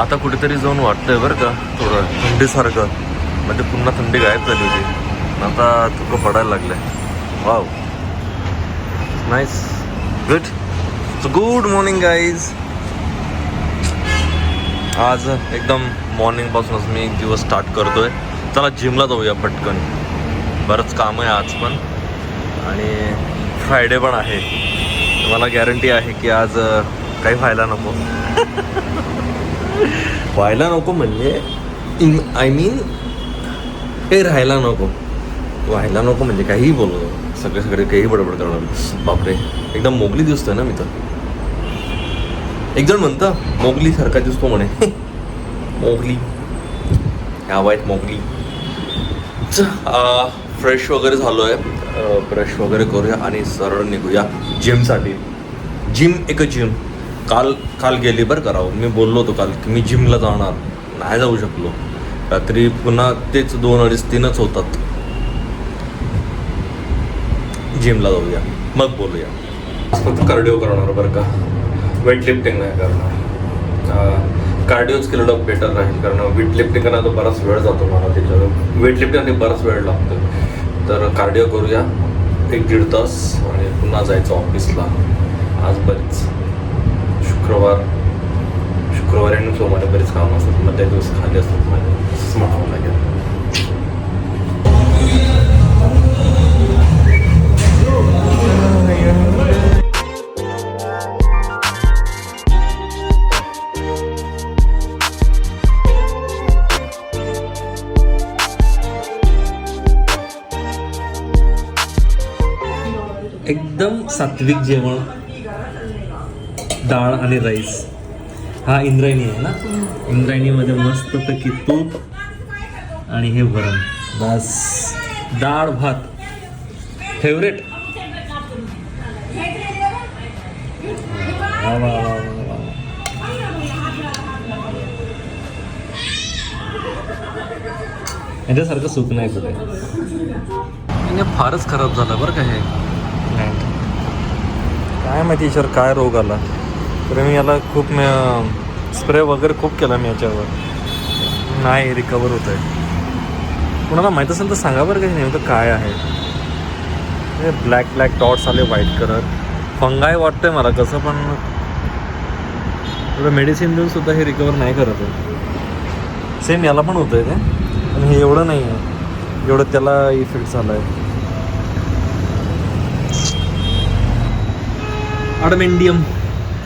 आता कुठेतरी जाऊन वाटतंय बरं का थोडं थंडीसारखं. म्हणजे पुन्हा थंडी गायब झाली होती. आता तुकं पडायला लागलंय. Wow nice good so good morning guys आज एकदम मॉर्निंगपासूनच मी दिवस स्टार्ट करतोय. चला जिमला जाऊया पटकन. बरंच काम आहे आज पण. आणि फ्रायडे पण आहे. मला गॅरंटी आहे की आज काही व्हायला नको. व्हायला नको म्हणजे इन आय मीन काही राहायला नको. व्हायला नको म्हणजे काहीही बोलू. सगळे सगळे काही बडबड करणार. बापरे. एकदम मोगली दिसतोय ना मी तर. एक जण म्हणतं मोगली सारखा दिसतो म्हणे. मोगली. ह्या वाईट मोगली. फ्रेश वगैरे झालो आहे ब्रश वगैरे करूया आणि सरळ निघूया जिमसाठी जिम एक जिम काल काल गेली बरं का राव मी बोललो होतो काल की मी जिमला जाणार. नाही जाऊ शकलो. रात्री पुन्हा तेच दोन अडीच तीनच होतात. जिमला जाऊया. मग बोलूया. फक्त कार्डिओ करणार बरं का. वेट लिफ्टिंग नाही करणार. कार्डिओच केलेलं बेटर राहील कारण वेट लिफ्टिंग करायला बराच वेळ जातो मला त्याच्यावर. वेट लिफ्टिंग बराच वेळ लागतो. तर कार्डिओ करूया. एक दीड तास आणि पुन्हा जायचं ऑफिसला आज बरीच. शुक्रवार शुक्रवारी आणि सोमवारी बरेच कामं असतात. मग त्या दिवस खाली असतात माझे. असंच म्हणावं लागेल एकदम सात्विक जेवण. डाळ आणि राईस. हा इंद्रायणी आहे ना? इंद्रायणीमध्ये मस्त पैकी तूप आणि हे वरण. बस. डाळ भात. फेवरेट वा वा वा वा वा. याच्यासारखं सुख नाही कुठे. म्हणजे फारच खराब झालं बरं का हे. काय माहिती सर काय रोग आला. तर मी याला खूप स्प्रे वगैरे खूप केला मी याच्यावर. नाही रिकवर होत आहे कुणाला माहीत असेल तर सांगा बरं काही नेमकं काय आहे. हे ब्लॅक ब्लॅक डॉट्स आले व्हाईट कलर फंगाय वाटतंय मला कसं पण थोडं मेडिसिन देऊन सुद्धा हे रिकवर नाही करत आहे. सेम याला पण होतं आहे ते. पण हे एवढं नाही आहे. एवढं त्याला इफेक्ट झाला आहे अडमेंडियम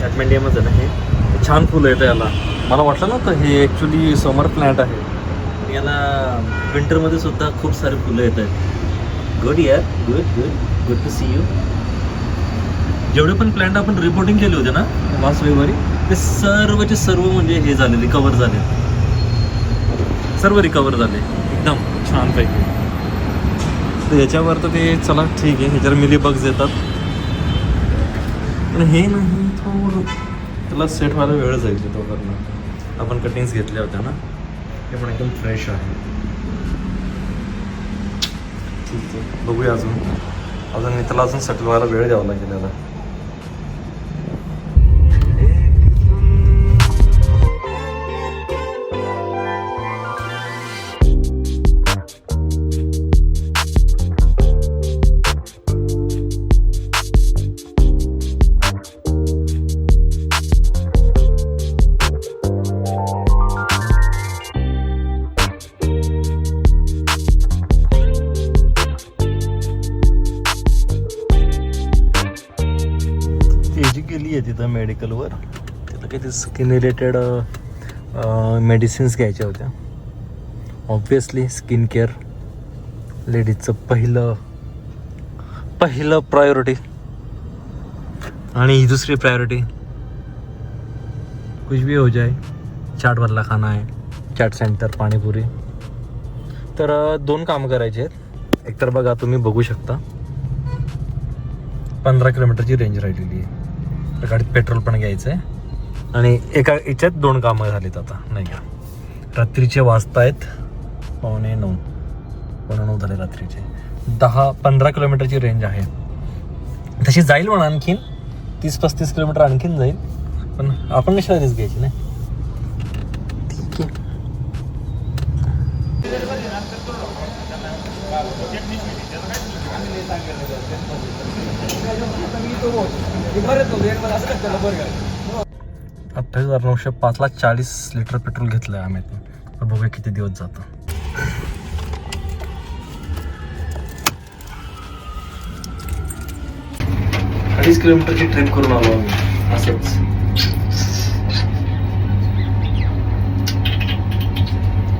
ॲडमेंडियमच आहे ना हे. छान फुलं येतं याला. मला वाटलं ना तर हे ॲक्च्युली समर प्लॅन्ट आहे. याला विंटरमध्ये सुद्धा खूप सारे फुलं येत आहेत गुड यार good good good to see you जेवढे पण प्लॅन्ट आपण रिपोर्टिंग केले होते ना लास्ट रविवारी ते सर्वचे सर्व म्हणजे हे झाले रिकवर झाले. सर्व रिकवर झाले. एकदम छानपैकी. तर याच्यावर तर ते चला ठीक आहे ह्याच्यावर मिली बग्स येतात. पण हे नाही थोडं. त्याला सेट व्हायला वेळ जाईल तो करणं आपण कटिंग्स घेतल्या होत्या ना? हे पण एकदम फ्रेश आहे. ठीक आहे. बघूया अजून. अजून मी त्याला अजून सेटल व्हायला वेळ द्यावा लागेल याला. ती गेली आहे तिथं मेडिकलवर तिथं काही स्किन रिलेटेड मेडिसिन्स घ्यायच्या होत्या. ऑब्विसली स्किन केअर लेडीजचं पहिलं पहिलं प्रायोरिटी आणि ही दुसरी प्रायोरिटी कुछ भी हो जाए चाट वरला खाना आहे चाट सेंटर पाणीपुरी. तर दोन कामं करायचे आहेत. एकतर बघा तुम्ही बघू शकता. पंधरा किलोमीटरची रेंज राहिलेली आहे. गाडीत पेट्रोल पण घ्यायचं आहे आणि एका याच्यात दोन कामं झालीत आता. नाही का? रात्रीचे वाजतायत पावणे नऊ. पावणे नऊ झाले रात्रीचे. दहा पंधरा किलोमीटरची रेंज आहे. तशी जाईल म्हणा आणखीन. तीस पस्तीस किलोमीटर आणखीन जाईल. पण आपण कशाला रिस्क घ्यायची नाही? ठीक आहे. अठ्ठावीस हजार नऊशे पाचला चाळीस लिटर पेट्रोल घेतलं आम्ही तर बघूया किती दिवस जातं. अडीच किलोमीटरची ट्रिप करून आलो आम्ही. असंच.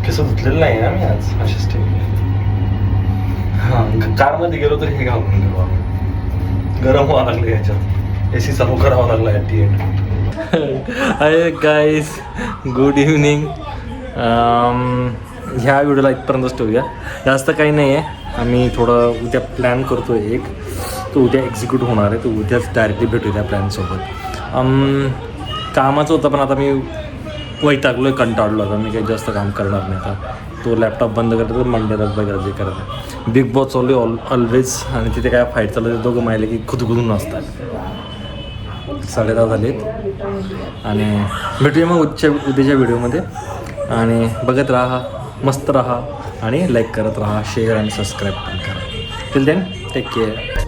कसं धुतलेलं नाही ना मी आज असेच ठेव कारमध्ये गेलो तर हे घालून गेलो गरम व्हावं लागलं याच्यात. ए सी चालू करावा लागला ॲट दी एंड अरे गाईज गुड इव्हनिंग ह्या व्हिडिओला इथपर्यंतच ठेवूया. जास्त काही नाही आहे आम्ही थोडं उद्या प्लॅन करतो आहे एक. तो उद्या एक्झिक्यूट होणार आहे. तो उद्याच डायरेक्टली भेटू त्या प्लॅनसोबत um, कामाचं होतं पण आता मी वैतागलो आहे कंटाळलो आता मी काही जास्त काम करणार नाही आता. तो लॅपटॉप बंद करतो तर मंडेलाच बघा जे करत आहे. बिग बॉस चालू ऑल ऑलवेज आणि तिथे काय फाईट चालू आहे दोघं माहिले की खुदखुदून असतात साडेदहा झालेत. आणि भेटूया मग उच्च उद्याच्या व्हिडिओमध्ये आणि बघत राहा मस्त राहा. आणि लाईक करत राहा शेअर आणि सबस्क्राईब पण करा. Till then take care